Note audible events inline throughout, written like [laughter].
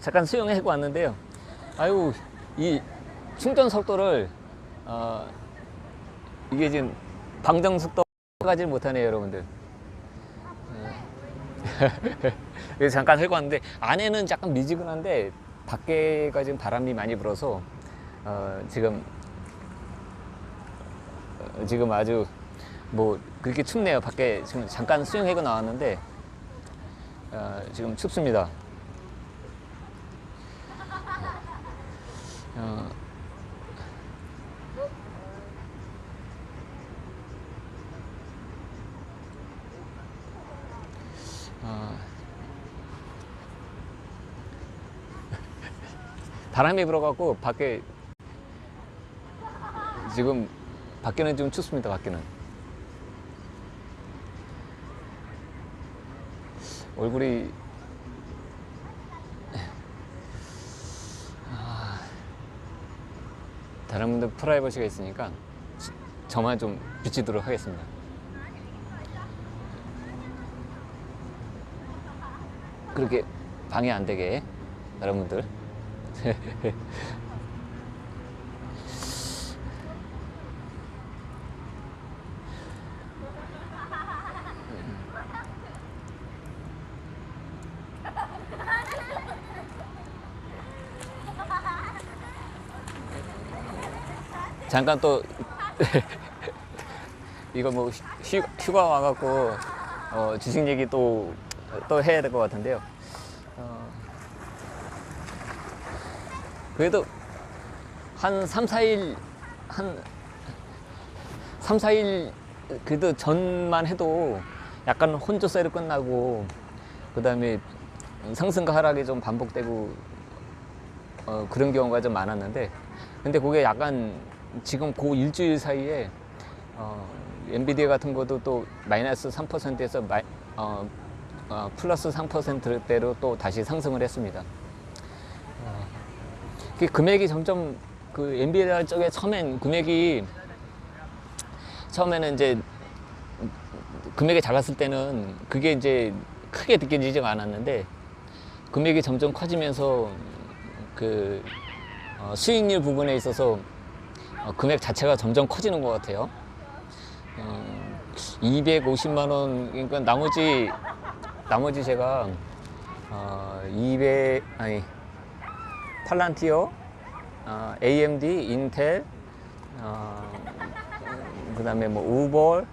잠깐 수영하고 왔는데요. 아유, 이 충전 속도를, 어, 이게 지금 방정 속도 가지 못하네요, 여러분들. 어. [laughs] 그래서 잠깐 하고 왔는데, 안에는 약간 미지근한데, 밖에가 지금 바람이 많이 불어서, 어, 지금, 어, 지금 아주 뭐, 그렇게 춥네요. 밖에 지금 잠깐 수영하고 나왔는데, 어, 지금 춥습니다. 바람이 불어갖고 밖에 지금 밖에는 좀 춥습니다. 밖에는 얼굴이 아, 다른 분들 프라이버시가 있으니까 지- 저만 좀 비치도록 하겠습니다. 그렇게 방해 안 되게 여러분들. [laughs] 잠깐 또 [laughs] 이거 뭐 휴, 휴가 와갖고 어, 주식 얘기 또, 또 해야 될 것 같은데요. 그래도 한 3, 4일, 한 3, 4일 그래도 전만 해도 약간 혼조세로 끝나고 그 다음에 상승과 하락이 좀 반복되고 어, 그런 경우가 좀 많았는데 근데 그게 약간 지금 그 일주일 사이에 어, 엔비디아 같은 것도 또 마이너스 3%에서 마이, 어, 어, 플러스 3%대로 또 다시 상승을 했습니다. 어, 그 금액이 점점 그 엔비디아 쪽에 처음엔 금액이 처음에는 이제 금액이 작았을 때는 그게 이제 크게 느껴지지가 않았는데 금액이 점점 커지면서 그 어, 수익률 부분에 있어서 어, 금액 자체가 점점 커지는 것 같아요. 어, 250만 원 그러니까 나머지 나머지 제가 어, 200 아니 팔란티어, 어, AMD, 인텔, 어, 그 다음에 뭐 우볼,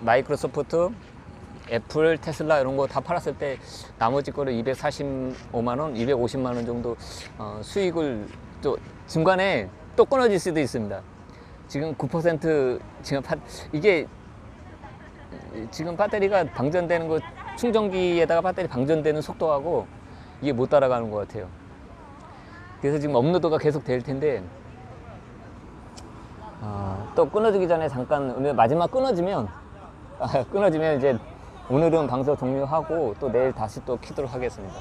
마이크로소프트, 애플, 테슬라 이런 거 다 팔았을 때 나머지 거를 245만 원, 250만 원 정도 어, 수익을 또 중간에 또 끊어질 수도 있습니다. 지금 9% 지금 파, 이게 지금 배터리가 방전되는 거 충전기에다가 배터리 방전되는 속도하고 이게 못 따라가는 것 같아요. 그래서 지금 업로드가 계속 될 텐데 아, 또 끊어지기 전에 잠깐 오늘 마지막 끊어지면 아, 끊어지면 이제 오늘은 방송 종료하고 또 내일 다시 또 키도록 하겠습니다.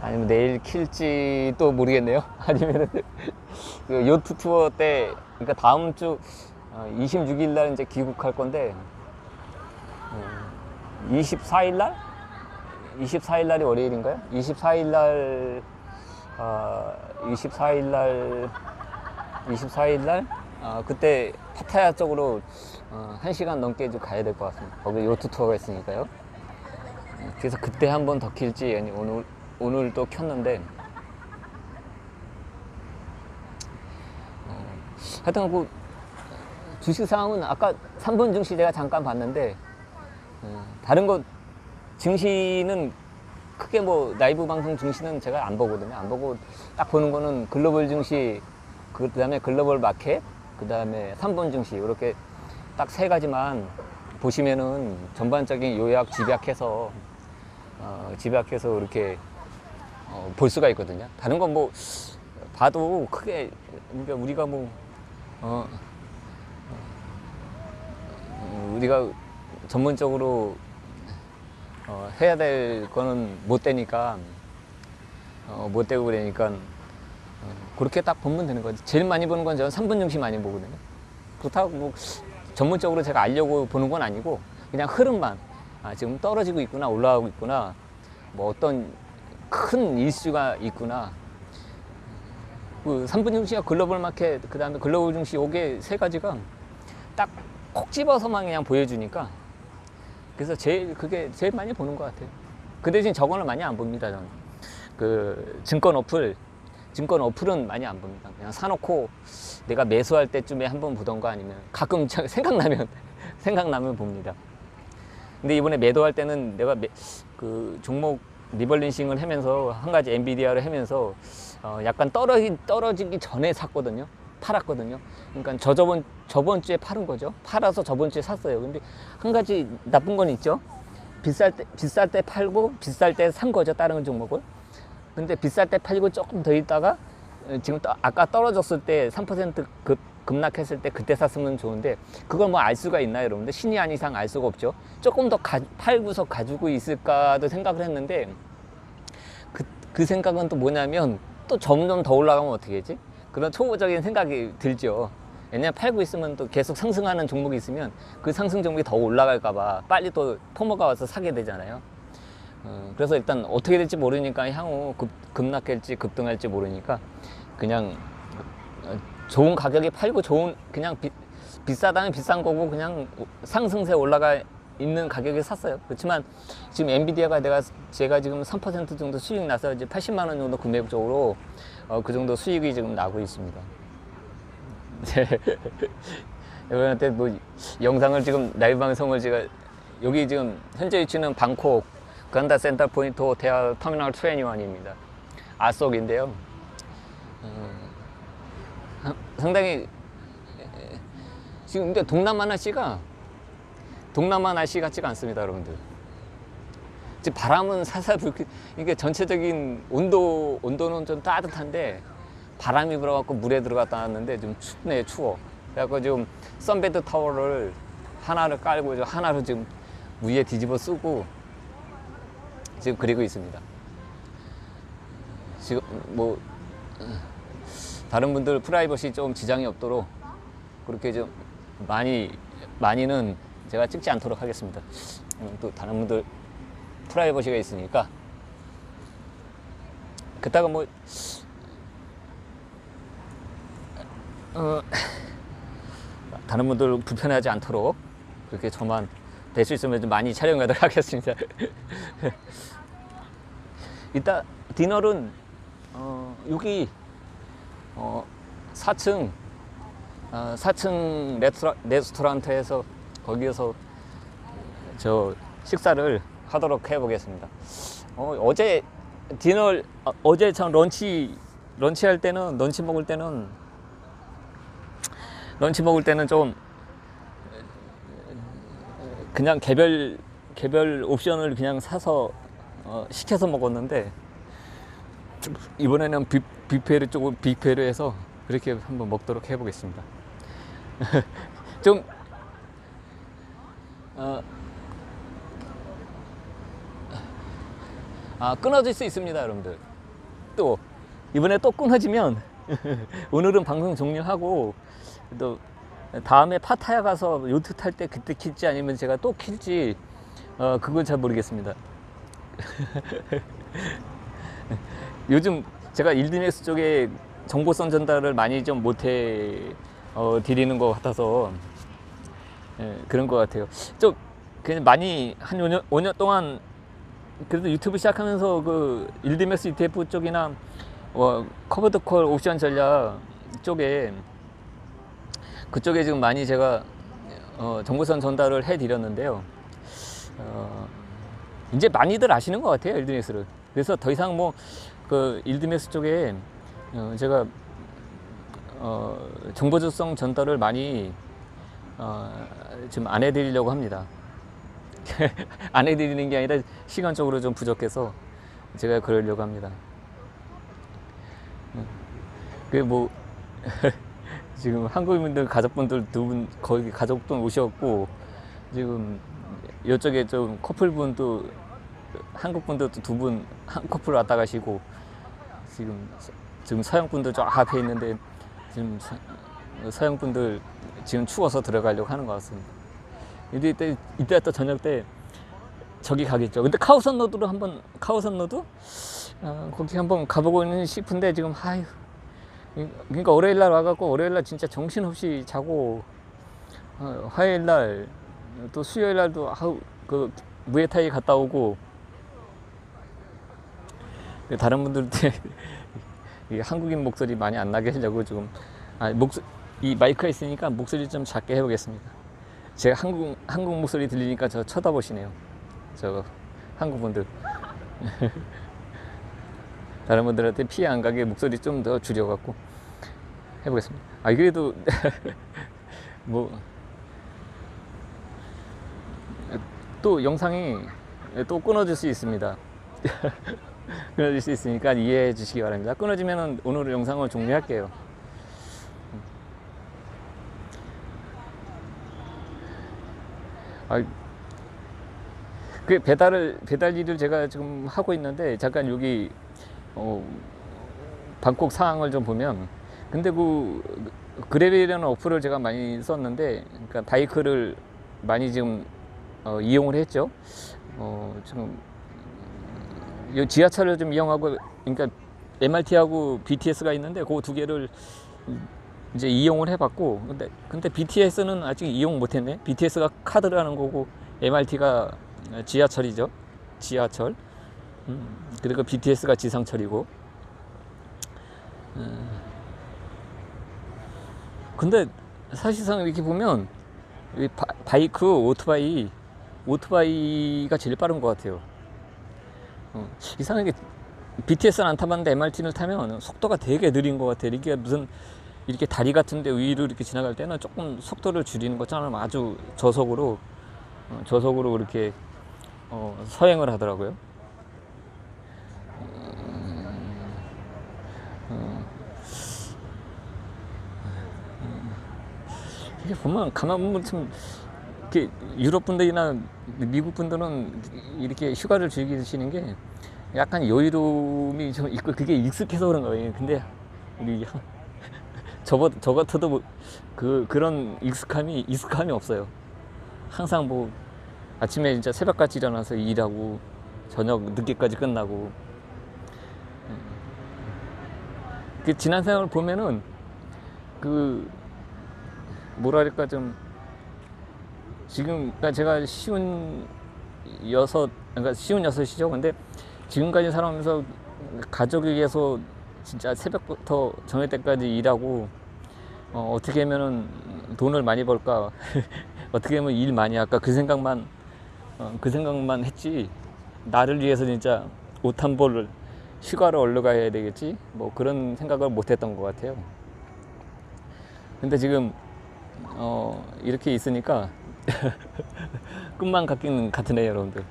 아니면 내일 킬지 또 모르겠네요. [laughs] 아니면은 그 요트 투어 때 그러니까 다음 주 26일 날 이제 귀국할 건데 24일 날 24일 날이 월요일인가요? 24일 날 어, 24일 날 24일 날 어, 그때 파타야 쪽으로 어, 1시간 넘게 좀 가야 될 것 같습니다. 거기 요트 투어가 있으니까요. 음, 그래서 그때 한 번 더 킬지 아니 오늘 오늘 또 켰는데 어, 하여튼 그 주식 상황은 아까 3분 증시 제가 잠깐 봤는데 어, 다른 거 증시는 크게 뭐 라이브 방송 증시는 제가 안 보거든요. 안 보고 딱 보는 거는 글로벌 증시 그 다음에 글로벌 마켓 그 다음에 3분 증시 이렇게 딱 세 가지만 보시면은 전반적인 요약 집약해서 어, 집약해서 이렇게 어, 볼 수가 있거든요. 다른 건 뭐 봐도 크게 그러니까 우리가 뭐 어, 어, 우리가 전문적으로 어, 해야 될 거는 못 되니까 어, 못 되고 그러니까 어, 그렇게 딱 보면 되는 거지. 제일 많이 보는 건 저는 3분 증시 많이 보거든요. 그렇다고 뭐 전문적으로 제가 알려고 보는 건 아니고 그냥 흐름만 아, 지금 떨어지고 있구나, 올라가고 있구나, 뭐 어떤 큰 이슈가 있구나. 그 3분 증시와 글로벌 마켓, 그 다음에 글로벌 증시 요게 세 가지가 딱 콕 집어서만 그냥 보여주니까 그래서 제일 그게 제일 많이 보는 것 같아요. 그 대신 저거는 많이 안 봅니다. 저는 그 증권 어플 증권 어플은 많이 안 봅니다. 그냥 사놓고 내가 매수할 때쯤에 한 번 보던가 아니면 가끔 [laughs] 저- 생각나면 [laughs] 생각나면 봅니다. 근데 이번에 매도할 때는 내가 매- 그 종목 리벌린싱을 하면서 한 가지 엔비디아를 하면서 어 약간 떨어지 떨어지기 전에 샀거든요. 팔았거든요. 그러니까 저 저번 저번 주에 팔은 거죠. 팔아서 저번 주에 샀어요. 근데 한 가지 나쁜 건 있죠. 비쌀 때 비쌀 때 팔고 비쌀 때 산 거죠. 다른 종목을. 근데 비쌀 때 팔고 조금 더 있다가 어, 지금 또 아까 떨어졌을 때 3%급 급락했을 때 그때 샀으면 좋은데 그걸 뭐 알 수가 있나요, 여러분들? 신이 아닌 이상 알 수가 없죠. 조금 더 가, 팔고서 가지고 있을까도 생각을 했는데 그, 그 생각은 또 뭐냐면 또 점점 더 올라가면 어떻게 하지? 그런 초보적인 생각이 들죠. 왜냐면 팔고 있으면 또 계속 상승하는 종목이 있으면 그 상승 종목이 더 올라갈까봐 빨리 또 포모가 와서 사게 되잖아요. 어, 그래서 일단 어떻게 될지 모르니까 향후 급, 급락할지 급등할지 모르니까 그냥 어, 좋은 가격에 팔고 좋은 그냥 비, 비싸다면 비싼 거고 그냥 상승세 올라가 있는 가격에 샀어요. 그렇지만 지금 엔비디아가 내가 제가 지금 3% 정도 수익 나서 이제 80만 원 정도 금액적으로 어, 그 정도 수익이 지금 나고 있습니다. 네. 여러분한테 뭐 영상을 지금 라이브 방송을 제가 여기 지금 현재 위치는 방콕 간다 센터 포인트 호텔 터미널 21입니다. 아속인데요. 어, 상당히 에, 지금 근데 동남아 날씨가 동남아 날씨 같지가 않습니다, 여러분들. 지금 바람은 살살 불 이게 전체적인 온도 온도는 좀 따뜻한데 바람이 불어갖고 물에 들어갔다 왔는데 좀 춥네 추워. 그래갖고 지금 선베드 타월을 하나를 깔고 저 하나로 지금 위에 뒤집어 쓰고 지금 그리고 있습니다. 지금 뭐 다른 분들 프라이버시 좀 지장이 없도록 그렇게 좀 많이 많이는 제가 찍지 않도록 하겠습니다. 음, 또 다른 분들 프라이버시가 있으니까 그따가 뭐 어, [laughs] 다른 분들 불편하지 않도록 그렇게 저만 될 수 있으면 좀 많이 촬영하도록 [laughs] 하겠습니다. [laughs] 이따 디너는 어, 여기 어, 4층 어, 4층 레스토랑, 레스토랑트에서 거기에서 저 식사를 하도록 해보겠습니다. 어, 어제 디너 어, 어제 전 런치 런치 할 때는 런치 먹을 때는 런치 먹을 때는 좀 그냥 개별 개별 옵션을 그냥 사서 어, 시켜서 먹었는데 이번에는 뷔, 뷔페를 조금 뷔페로 해서 그렇게 한번 먹도록 해보겠습니다. [laughs] 좀 어, 아 끊어질 수 있습니다, 여러분들. 또 이번에 또 끊어지면 [laughs] 오늘은 방송 종료하고 또 다음에 파타야 가서 요트 탈 때 그때 킬지 아니면 제가 또 킬지 어 그건 잘 모르겠습니다. [laughs] 요즘 제가 일드맥스 쪽에 정보성 전달을 많이 좀 못해 어, 드리는 것 같아서 예, 그런 것 같아요. 좀 그냥 많이 한 5년, 5년 동안 그래도 유튜브 시작하면서 그 일드맥스 ETF 쪽이나 어, 커버드콜 옵션 전략 쪽에 그쪽에 지금 많이 제가 어, 정보선 전달을 해드렸는데요. 어, 이제 많이들 아시는 것 같아요 일드맥스를. 그래서 더 이상 뭐그 일드맥스 쪽에 어, 제가 어, 정보주성 전달을 많이 어, 지금 안 해드리려고 합니다. [laughs] 안 해드리는 게 아니라 시간적으로 좀 부족해서 제가 그러려고 합니다. 그뭐 [laughs] 지금 한국인분들 가족분들 두 분 거기 가족분 오셨고 지금 이쪽에 좀 커플분도 한국 분도 두 분 한 커플 왔다 가시고 지금 서- 지금 서양 분들 저 앞에 있는데 지금 서, 서양 분들 지금 추워서 들어가려고 하는 것 같습니다. 이때 이때, 이때 또 저녁 때 저기 가겠죠. 근데 카오산 로드로 한번 카오산 로드 어, 거기 한번 가보고는 싶은데 지금 아유 그러니까 월요일 날 와갖고 월요일 날 진짜 정신없이 자고 어, 화요일 날 또 수요일 날도 아우 그 무에타이 갔다 오고 그 다른 분들한테 [laughs] 이 한국인 목소리 많이 안 나게 하려고 지금 아, 목소 이 마이크가 있으니까 목소리 좀 작게 해보겠습니다. 제가 한국 한국 목소리 들리니까 저 쳐다보시네요. 저 한국 분들 [laughs] 다른 분들한테 피해 안 가게 목소리 좀 더 줄여갖고 해보겠습니다. 아 그래도 [laughs] 뭐 또 영상이 또 끊어질 수 있습니다. [laughs] 끊어질 수 있으니까 이해해 주시기 바랍니다. 끊어지면 오늘 영상을 종료할게요. 아, 그 배달을 배달 일을 제가 지금 하고 있는데 잠깐 여기 어, 방콕 상황을 좀 보면 근데 그 그랩이라는 어플을 제가 많이 썼는데 그러니까 바이크를 많이 지금 어, 이용을 했죠. 어, 지금 이 지하철을 좀 이용하고 그러니까 MRT하고 BTS가 있는데 그 두 개를 이제 이용을 해봤고 근데 근데 BTS는 아직 이용 못했네. BTS가 카드라는 거고 MRT가 지하철이죠. 지하철. 음, 그리고 BTS가 지상철이고. 음. 근데 사실상 이렇게 보면 이 바, 바이크, 오토바이, 오토바이가 제일 빠른 것 같아요. 어, 이상하게 BTS는 안 타봤는데 MRT를 타면 속도가 되게 느린 것 같아. 이게 무슨 이렇게 다리 같은데 위로 이렇게 지나갈 때는 조금 속도를 줄이는 것처럼 아주 저속으로 어, 저속으로 이렇게 어, 서행을 하더라고요. 이게 보면 가만 보면 참 이렇게 유럽 분들이나 미국 분들은 이렇게 휴가를 즐기시는 게 약간 여유로움이 좀 있고 그게 익숙해서 그런 거예요. 근데 우리 [laughs] 저거 저 같아도 뭐 그 그런 익숙함이 익숙함이 없어요. 항상 뭐 아침에 진짜 새벽같이 일어나서 일하고 저녁 늦게까지 끝나고 그 지난 생활을 보면은 그 뭐랄까 좀 지금 그러니까 제가 쉬운 여섯 그러니까 쉬운 여섯이죠. 근데 지금까지 살아오면서 가족에 의해서 진짜 새벽부터 저녁 때까지 일하고 어, 어떻게 하면은 돈을 많이 벌까 [laughs] 어떻게 하면 일 많이 할까 그 생각만 어, 그 생각만 했지 나를 위해서 진짜 옷 한 벌을 휴가를 얼려 가야 되겠지 뭐 그런 생각을 못 했던 것 같아요. 근데 지금 어, 이렇게 있으니까 [laughs] 꿈만 같긴 같으네요, 여러분들.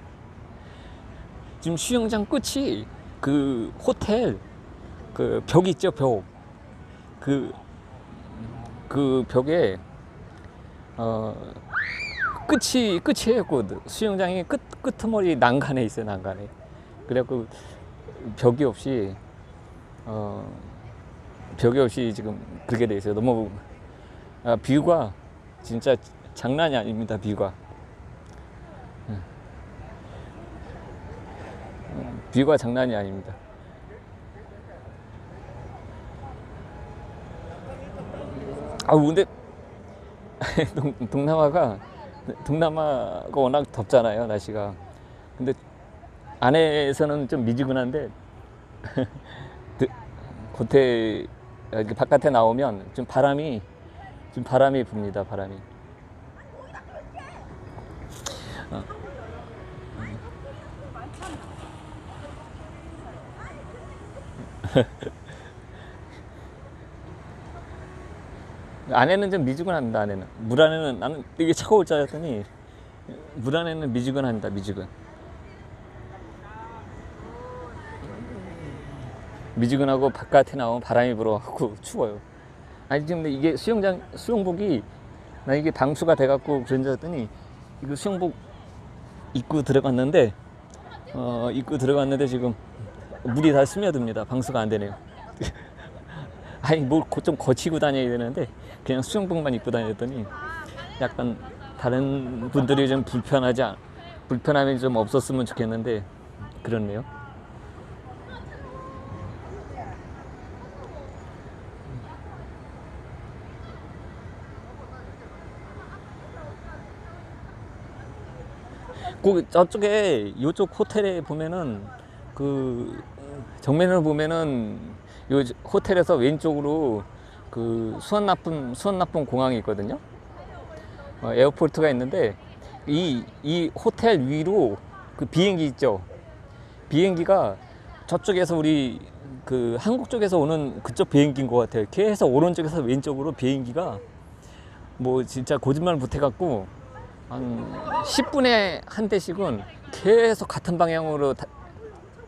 지금 수영장 끝이 그 호텔 그 벽 있죠, 벽. 그, 그 벽에 어, 끝이 끝이에요, 그 수영장이 끝 끝머리 난간에 있어요, 난간에. 그래갖고 벽이 없이 어, 벽이 없이 지금 그렇게 돼 있어요. 너무 아, 뷰가 진짜 장난이 아닙니다. 뷰가 음. 음, 뷰가 장난이 아닙니다. 아 근데 [laughs] 동, 동남아가 동남아가 워낙 덥잖아요 날씨가. 근데 안에서는 좀 미지근한데 [laughs] 그, 겉에 이렇게 바깥에 나오면 좀 바람이 좀 바람이 붑니다 바람이. 어. [laughs] 안에는 좀 미지근합니다 안에는 물 안에는 나는 되게 차가울 줄 알았더니 물 안에는 미지근합니다 미지근 미지근하고 바깥에 나오면 바람이 불어갖고 [laughs] 추워요 아니 지금 이게 수영장 수영복이 나 이게 방수가 돼갖고 그런 줄 알았더니 이거 수영복 입고 들어갔는데 어 입고 들어갔는데 지금 물이 다 스며듭니다 방수가 안 되네요 [laughs] 아니 뭘 좀 거치고 다녀야 되는데 그냥 수영복만 입고 다녔더니 약간 다른 분들이 좀 불편하지 않, 불편함이 좀 없었으면 좋겠는데 그렇네요. 그 저쪽에 이쪽 호텔에 보면은 그 정면으로 보면은 요 호텔에서 왼쪽으로 그 수원 나쁜 수원 나쁜 공항이 있거든요. 어, 에어포트가 있는데 이, 이 호텔 위로 그 비행기 있죠. 비행기가 저쪽에서 우리 그 한국 쪽에서 오는 그쪽 비행기인 것 같아요. 계속 오른쪽에서 왼쪽으로 비행기가 뭐 진짜 거짓말 못해갖고 한 10분에 한 대씩은 계속 같은 방향으로 다-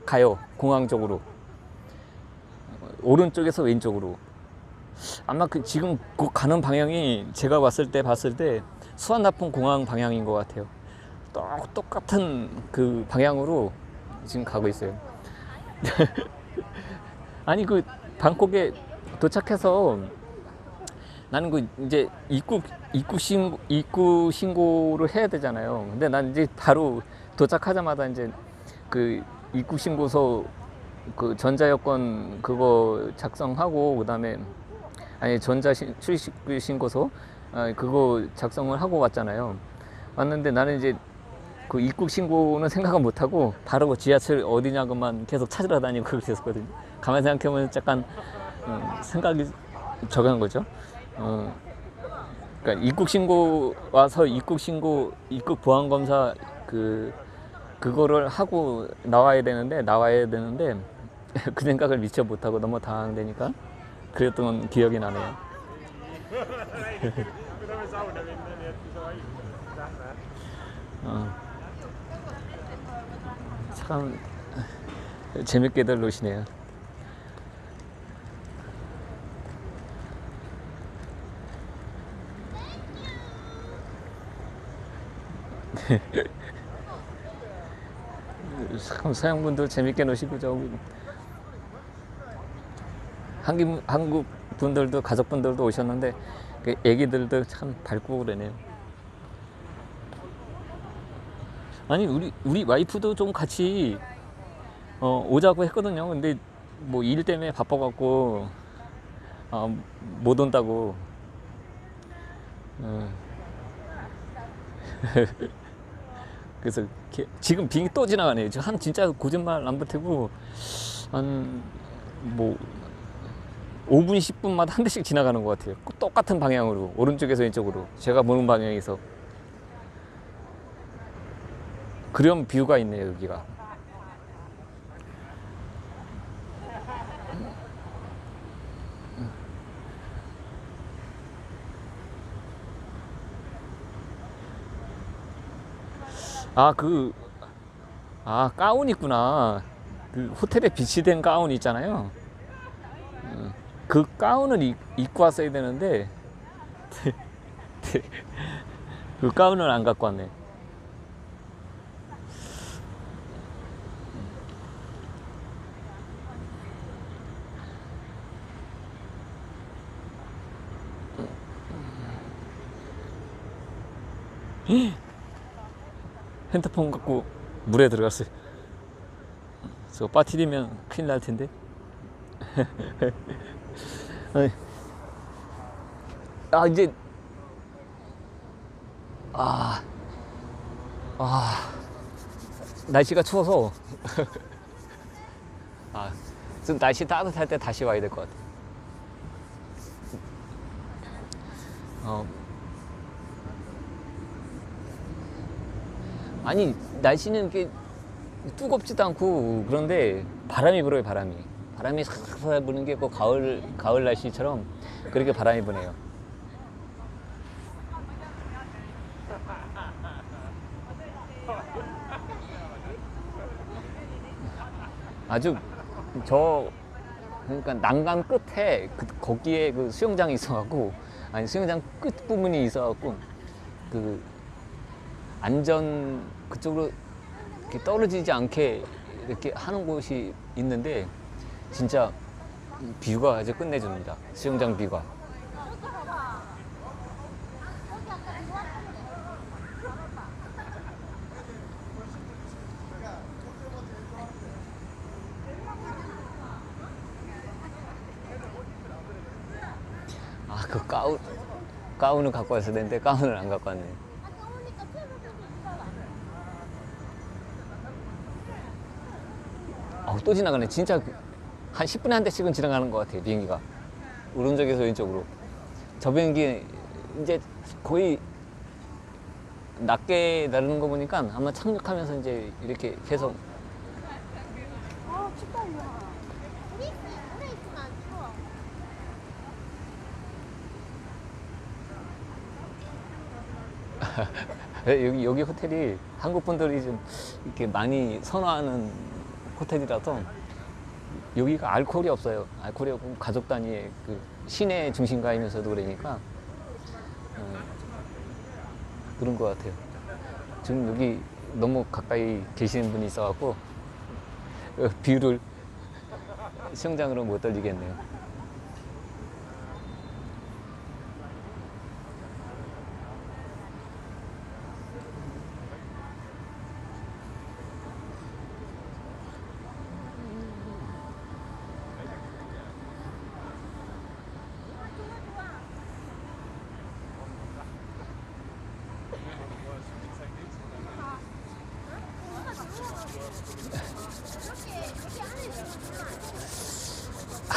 가요. 공항 쪽으로. 오른쪽에서 왼쪽으로. 아마 그 지금 그 가는 방향이 제가 봤을 때 봤을 때 수완나쁜 공항 방향인 것 같아요. 똑, 똑같은 그 방향으로 지금 가고 있어요. [laughs] 아니 그 방콕에 도착해서 나는 그 이제 입국 입국 신고 입국 신고를 해야 되잖아요. 근데 난 이제 바로 도착하자마자 이제 그 입국 신고서 그 전자 여권 그거 작성하고 그다음에 아니 전자 신- 출입 신고서 아, 그거 작성을 하고 왔잖아요. 왔는데 나는 이제 그 입국 신고는 생각을 못 하고 바로 그 지하철 어디냐고만 계속 찾으러 다니고 그렇게 됐었거든요. 가만 히 생각해보면 약간 음, 생각이 저간 거죠. 어, 그러니까 입국 신고 와서 입국 신고 입국 보안 검사 그 그거를 하고 나와야 되는데 나와야 되는데 [laughs] 그 생각을 미처 못 하고 너무 당황되니까 그랬던 기억이 나네요. [laughs] 어. 참 재밌게들 노시네요. 서양분들 재밌게 노시고 저 한국 한국 분들도 가족분들도 오셨는데 그 애기들도 참 밝고 그러네요. 아니 우리 우리 와이프도 좀 같이 어, 오자고 했거든요. 근데 뭐 일 때문에 바빠갖고 어, 못 온다고. 어. [laughs] 그래서 지금 비행기 또 지나가네요. 지금 한 진짜 거짓말 안 보태고 한뭐 5분 10분마다 한 대씩 지나가는 것 같아요. 똑같은 방향으로 오른쪽에서 왼쪽으로 제가 보는 방향에서 그런 뷰가 있네요 여기가. 아, 그, 아, 가운 있구나. 그 호텔에 비치된 가운 있잖아요. 어, 그 가운을 입, 입고 왔어야 되는데, 그 가운을 안 갖고 왔네. 핸드폰 갖고 물에 들어갔어요. 저거 빠뜨리면 큰일 날 텐데. [laughs] 아 이제 아, 아 날씨가 추워서 [laughs] 아, 좀 날씨 따뜻할 때 다시 와야 될 것 같아. 어, 아니 날씨는 이렇게 뜨겁지도 않고 그런데 바람이 불어요 바람이. 바람이 살살 부는 게 그 가을 가을 날씨처럼 그렇게 바람이 부네요. 아주 저 그러니까 난간 끝에 그, 거기에 그 수영장이 있어갖고 아니 수영장 끝 부분이 있어갖고 그 안전 그쪽으로 이렇게 떨어지지 않게 이렇게 하는 곳이 있는데 진짜 뷰가 아주 끝내줍니다. 수영장 뷰가. 아, 그 가운, 가운을 갖고 왔어야 되는데 가운을 안 갖고 왔네. 또 지나가네. 진짜 그- 한 10분에 한 대씩은 지나가는 것 같아요. 비행기가 오른쪽에서 왼쪽으로. 저 비행기 이제 거의 낮게 나르는 거 보니까 아마 착륙하면서 이제 이렇게 계속 아 춥다 이거 우리 오래 있으면 안 추워 [laughs] 네, 여기 여기 호텔이 한국 분들이 좀 이렇게 많이 선호하는 호텔이라서 여기가 알코올이 없어요. 알코올이 없고 가족 단위의 그 시내 중심가이면서도 그러니까 어, 그런 것 같아요. 지금 여기 너무 가까이 계시는 분이 있어갖고 어, 뷰를 수영장으로 [laughs] 못 돌리겠네요.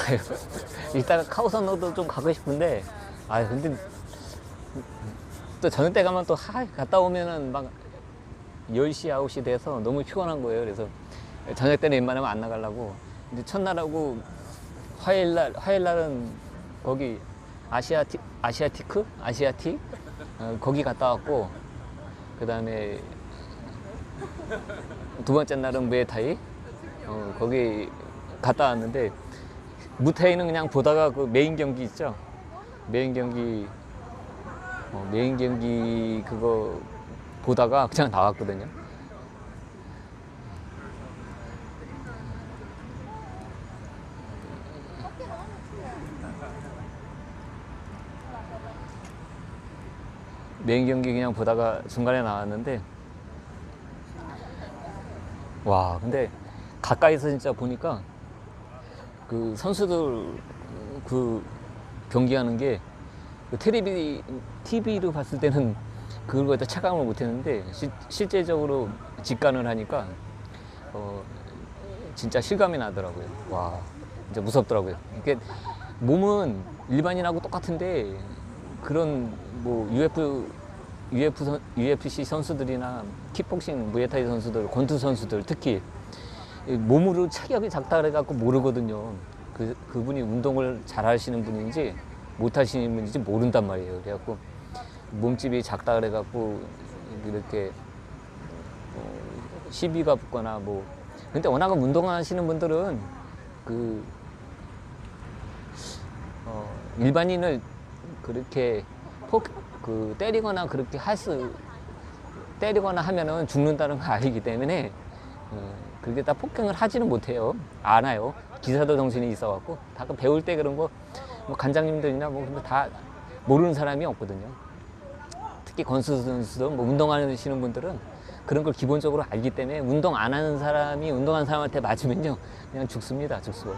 아유, 이따가 카오산로도 좀 가고 싶은데, 아 근데 또 저녁 때 가면 또 하, 갔다 오면은 막 10시, 9시 돼서 너무 피곤한 거예요. 그래서 저녁 때는 웬만하면 안 나가려고. 근데 첫날하고 화요일 날, 화요일 날은 거기 아시아티, 아시아티크? 아시아티? 어, 거기 갔다 왔고, 그 다음에 두 번째 날은 무에타이? 어, 거기 갔다 왔는데, 무타이는 그냥 보다가 그 메인 경기 있죠? 메인 경기, 어, 메인 경기 그거 보다가 그냥 나왔거든요. 메인 경기 그냥 보다가 중간에 나왔는데, 와, 근데 가까이서 진짜 보니까 그 선수들 그 경기하는 게 텔레비 TV로 봤을 때는 그걸 갖다 체감을 못했는데 시- 실제적으로 직관을 하니까 어, 진짜 실감이 나더라고요. 와, 진짜 무섭더라고요. 이게 몸은 일반인하고 똑같은데 그런 뭐 UF UF 선, UFC 선수들이나 킥복싱, 무에타이 선수들, 권투 선수들 특히 이 몸으로 체격이 작다 그래갖고 모르거든요. 그, 그분이 운동을 잘 하시는 분인지 못 하시는 분인지 모른단 말이에요. 그래갖고 몸집이 작다 그래갖고 이렇게 어, 시비가 붙거나 뭐. 근데 워낙 운동하시는 분들은 그, 어, 일반인을 그렇게 폭, 그 때리거나 그렇게 할 수, 때리거나 하면은 죽는다는 걸 알기 때문에 어, 그게 다 폭행을 하지는 못해요. 안아요. 기사도 정신이 있어갖고 가끔 배울 때 그런 거 뭐 간장님들이나 뭐 근데 다 모르는 사람이 없거든요. 특히 권수 선수도 뭐 운동하시는 분들은 그런 걸 기본적으로 알기 때문에 운동 안 하는 사람이 운동하는 사람한테 맞으면요 그냥 죽습니다. 죽수.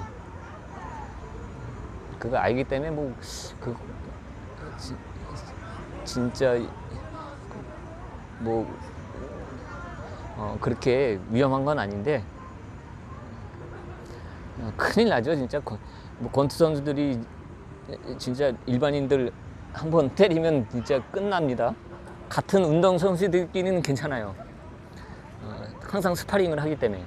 그거 알기 때문에 뭐 그 진짜 뭐 어, 그렇게 위험한 건 아닌데 어, 큰일 나죠 진짜. 권- 뭐 권투 선수들이 진짜 일반인들 한 번 때리면 진짜 끝납니다. 같은 운동 선수들끼리는 괜찮아요. 어, 항상 스파링을 하기 때문에